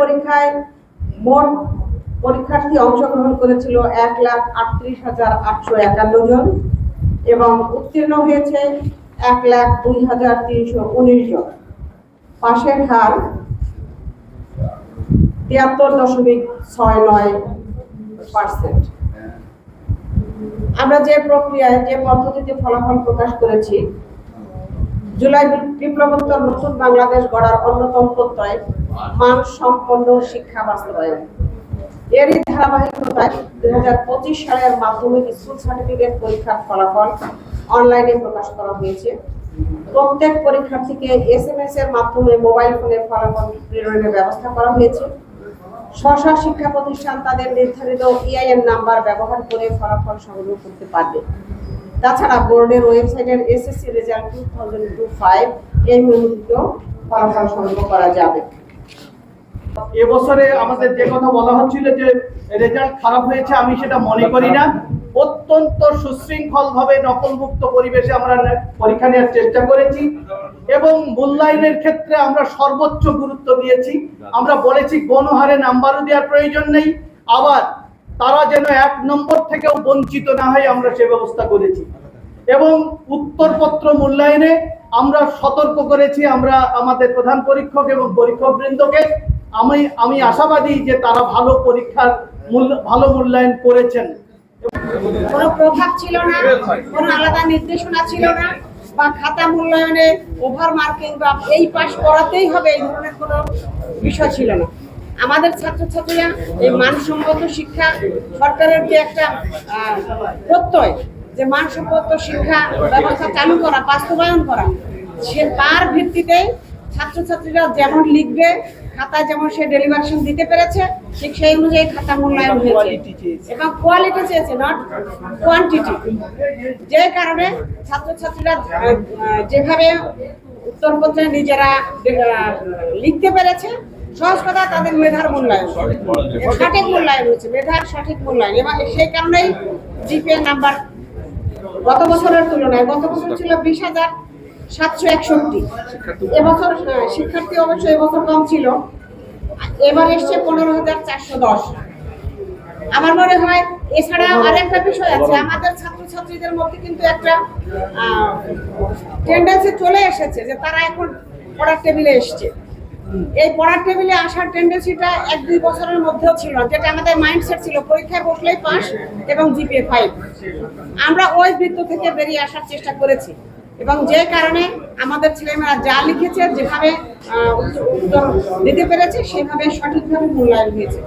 পরীক্ষায় মোট পরীক্ষার্থী অংশগ্রহণ করেছিল এক লাখ আটত্রিশ হাজার আটশো একান্ন জন এবং উত্তীর্ণ হয়েছে এক লাখ দুই হাজার তিনশো উনিশ জন। পাশের হার তিয়াত্তর দশমিক ছয় নয় পার্সেন্ট। আমরা যে প্রক্রিয়ায়, যে পদ্ধতিতে ফলাফল প্রকাশ করেছি, জুলাই বিপ্লবোত্তর নতুন বাংলাদেশ গড়ার অন্যতম প্রত্যয় মান সম্পন্ন শিক্ষা বাস্তবায়ন। এরই ধারাবাহিকতায় দুই হাজার পঁচিশ সালের মাধ্যমিক স্কুল সার্টিফিকেট পরীক্ষার ফলাফল অনলাইনে প্রকাশ করা হয়েছে। প্রত্যেক পরীক্ষার্থীকে এস এম এস এর মাধ্যমে মোবাইল ফোনে ফলাফল প্রেরণের ব্যবস্থা করা হয়েছে। স্ব শিক্ষা প্রতিষ্ঠান তাদের নির্ধারিত ইআইএন নাম্বার ব্যবহার করে ফলাফল সংগ্রহ করতে পারবে। তাছাড়া বোর্ডের ওয়েবসাইটের SSC result two thousand two five এই মুহূর্তেও ফলাফল সংগ্রহ করা যাবে। এবছরে আমাদের যে কথা বলা হচ্ছিল যে রেজাল্ট খারাপ হয়েছে, আমি সেটা মনে করি না। অত্যন্ত সুশৃঙ্খল ভাবে নকলমুক্ত পরিবেশে আমরা পরীক্ষা নেওয়ার চেষ্টা করেছি এবং মূল্যায়নের ক্ষেত্রে আমরা সর্বোচ্চ গুরুত্ব দিয়েছি। আমরা বলেছি, গণহারে নাম্বারও দেওয়ার প্রয়োজন নেই। আবার তারা যেন এক নম্বর থেকেও বঞ্চিত না হয় আমরা সে ব্যবস্থা করেছি। এবং উত্তরপত্র মূল্যায়নে আমরা সতর্ক করেছি আমরা আমাদের প্রধান পরীক্ষক এবং পরীক্ষক বৃন্দকে আমি আমি আশাবাদী যে তারা ভালো পরীক্ষার মূল্য, ভালো মূল্যায়ন করেছেন। কোনো প্রভাব ছিল না, কোনো আলাদা নির্দেশনা ছিল না, বা খাতা মূল্যায়নে ওভার মার্কিং বা এই পাস করাতেই হবে এই ধরনের কোনো বিষয় ছিল না। আমাদের ছাত্রছাত্রীরা এই মানসম্মত শিক্ষা, সরকারের যে একটা প্রত্যয়, যে মানসম্মত শিক্ষা ব্যবস্থা চালু করা, বাস্তবায়ন করা, সে তার ভিত্তিতে ছাত্রছাত্রীরা যেমন লিখবে খাতায় যেমন সে ডেলিভারেশন দিতে পেরেছে ঠিক সেই অনুযায়ী খাতা মূল্যায়ন হয়েছে। এবং কোয়ালিটি চেয়েছে নট কোয়ান্টিটি যে কারণে ছাত্রছাত্রীরা যেভাবে উত্তরপত্রে নিজেরা লিখতে পেরেছে সহজ কথা তাদের মেধার মূল্যায়ন। সঠিক মূল্যায়ন হয়েছে। মেধার সঠিক মূল্যায়ন। এবং সেই কারণেই জিপিএ নাম্বার গত বছরের তুলনায় গত বছর ছিল বিশ হাজার সাতশো একষট্টি। এবছর শিক্ষার্থী অবশ্য এবছর কম ছিল। এবার এসছে পনেরো হাজার চারশো দশ। আমার মনে হয় এছাড়া আরেকটা বিষয় আছে আমাদের ছাত্রছাত্রীদের মধ্যে কিন্তু একটা টেন্ডেন্সি চলে এসেছে যে তারা এখন পড়ার টেবিলে এসছে। এই পড়ার টেবিলে আসার টেন্ডেন্সিটা এক দুই বছরের মধ্যেও ছিল যেটা আমাদের মাইন্ডসেট ছিল পরীক্ষায় বসলেই পাস এবং জিপিএ ফাইভ আমরা ওই বৃত্ত থেকে বেরিয়ে আসার চেষ্টা করেছি। এবং যে কারণে আমাদের ছেলেমেয়েরা যা লিখেছে, যেভাবে উত্তর দিতে পেরেছে, সেভাবে সঠিকভাবে মূল্যায়ন হয়েছে।